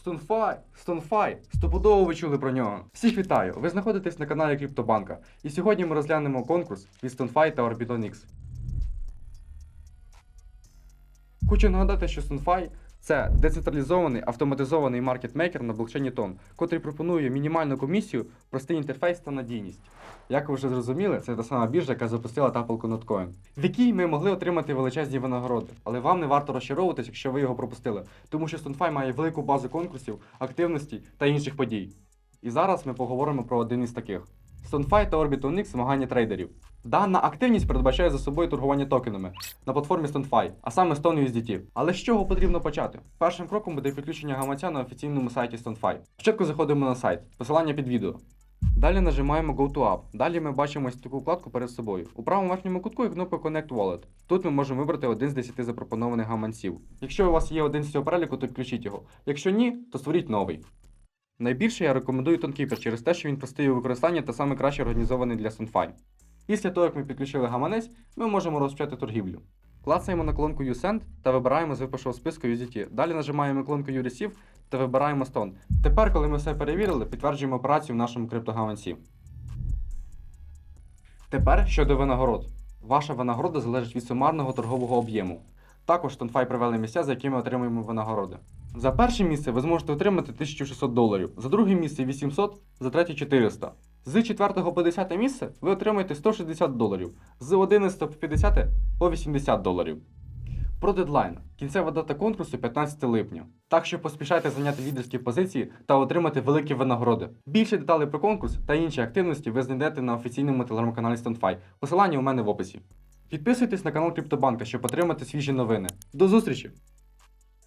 Стонфай, Стонфай, стопудово ви чули про нього. Всіх вітаю! Ви знаходитесь на каналі Криптобанка. І сьогодні ми розглянемо конкурс від Стонфай та Orbiton X. Хочу нагадати, що Стонфай це децентралізований автоматизований маркетмейкер на блокчейні Тон, котрий пропонує мінімальну комісію, простий інтерфейс та надійність. Як ви вже зрозуміли, це та сама біржа, яка запустила тапалку Notcoin, в якій ми могли отримати величезні винагороди. Але вам не варто розчаровуватись, якщо ви його пропустили, тому що StoneFi має велику базу конкурсів, активностей та інших подій. І зараз ми поговоримо про один із таких. StoneFi та Orbiton X – змагання трейдерів. Дана активність передбачає за собою торгування токенами на платформі StoneFi, а саме StoneUSDT. Але з чого потрібно почати? Першим кроком буде підключення гаманця на офіційному сайті StoneFi. Спочатку заходимо на сайт, посилання під відео. Далі нажимаємо Go to App. Далі ми бачимо ось таку вкладку перед собою. У правому верхньому кутку є кнопка Connect Wallet. Тут ми можемо вибрати один з 10 запропонованих гаманців. Якщо у вас є один з цього переліку, то включіть його. Якщо ні, то створіть новий. Найбільше я рекомендую Тонкіпер через те, що він простий у використанні та саме краще організований для SunFi. Після того, як ми підключили гаманець, ми можемо розпочати торгівлю. Клацаємо на колонку USend та вибираємо з випашого списку USDT. Далі нажимаємо колонку UReceive та вибираємо Stone. Тепер, коли ми все перевірили, підтверджуємо операцію в нашому криптогаманці. Тепер щодо винагород. Ваша винагорода залежить від сумарного торгового об'єму. Також TonFi привели місця, за якими отримуємо винагороди. За перше місце ви зможете отримати 1600 доларів, за друге місце 800, за третє 400. З 4 по 10 місце ви отримаєте 160 доларів, з 11 по 50 по 80 доларів. Про дедлайн. Кінцева дата конкурсу 15 липня. Так що поспішайте зайняти лідерські позиції та отримати великі винагороди. Більше деталей про конкурс та інші активності ви знайдете на офіційному телеграм-каналі StoneFi. Посилання у мене в описі. Підписуйтесь на канал Криптобанка, щоб отримати свіжі новини. До зустрічі!